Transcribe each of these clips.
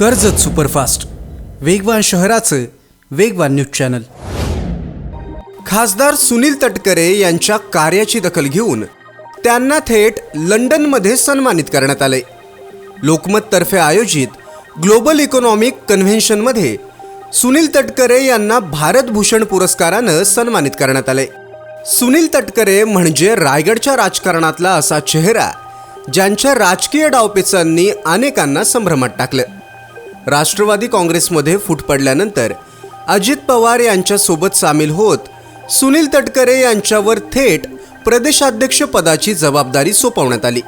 Karjat superfast. वेगवान शहराचं वेगवान न्यूज चॅनल. खासदार सुनील तटकरे यांच्या कार्याची दखल घेऊन त्यांना थेट लंडनमध्ये सन्मानित करण्यात आले लोकमततर्फे आयोजित ग्लोबल इकॉनॉमिक कन्व्हेन्शनमध्ये सुनील तटकरे यांना भारतभूषण पुरस्कारानं सन्मानित करण्यात आले सुनील तटकरे म्हणजे रायगडच्या राजकारणातला असा चेहरा ज्यांच्या राजकीय डावपेचांनी अनेकांना संभ्रमात टाकलं. राष्ट्रवादी काँग्रेसमध्ये फूट पडल्यानंतर अजित पवार यांच्यासोबत सामील होत सुनील तटकरे यांच्यावर थेट प्रदेशाध्यक्ष पदाची जबाबदारी सोपवण्यात आली.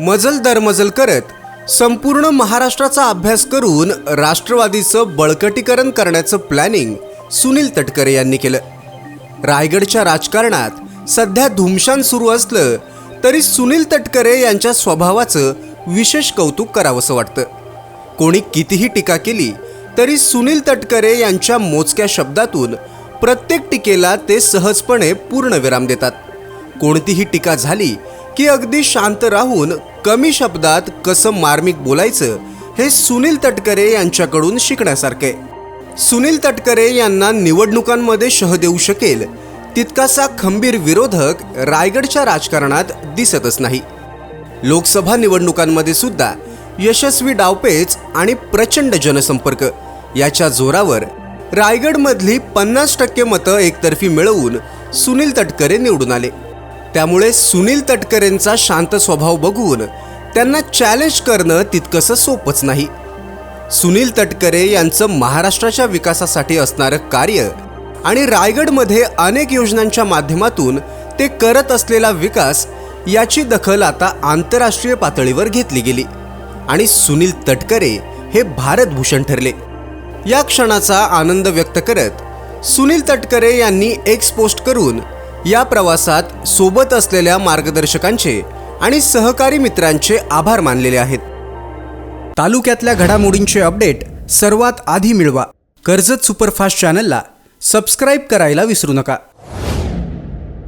मजल दरमजल करत संपूर्ण महाराष्ट्राचा अभ्यास करून राष्ट्रवादीचं बळकटीकरण करण्याचं प्लॅनिंग सुनील तटकरे यांनी केलं. रायगडच्या राजकारणात सध्या धुमशान सुरू असलं तरी सुनील तटकरे यांच्या स्वभावाचं विशेष कौतुक करावंसं वाटतं. कोणी कितीही टीका केली तरी सुनील तटकरे यांच्या मोजक्या शब्दातून प्रत्येक टीकेला ते सहजपणे पूर्णविराम देतात. कोणतीही टीका झाली की अगदी शांत राहून कमी शब्दात कसं मार्मिक बोलायचं हे सुनील तटकरे यांच्याकडून शिकण्यासारखे. सुनील तटकरे यांना निवडणुकांमध्ये शह देऊ शकेल तितकासा खंबीर विरोधक रायगडच्या राजकारणात दिसतच नाही. लोकसभा निवडणुकांमध्ये सुद्धा यशस्वी डावपेच आणि प्रचंड जनसंपर्क. याच्या जोरावर रायगडमधली पन्नास टक्के मतं एकतर्फी मिळवून सुनील तटकरे निवडून आले. त्यामुळे सुनील तटकरेंचा शांत स्वभाव बघून त्यांना चॅलेंज करणं तितकंसं सोपंच नाही. सुनील तटकरे यांचं महाराष्ट्राच्या विकासासाठी असणारं कार्य आणि रायगडमध्ये अनेक योजनांच्या माध्यमातून ते करत असलेला विकास याची दखल आता आंतरराष्ट्रीय पातळीवर घेतली गेली. आणि सुनील तटकरे हे भारतभूषण ठरले. या क्षणाचा आनंद व्यक्त करत सुनील तटकरे यांनी एक्स पोस्ट करून या प्रवासात सोबत असलेल्या मार्गदर्शकांचे आणि सहकारी मित्रांचे आभार मानलेले आहेत. तालुक्यातल्या घडामोडींचे अपडेट सर्वात आधी मिळवा. कर्जत सुपरफास्ट चॅनलला सबस्क्राईब करायला विसरू नका.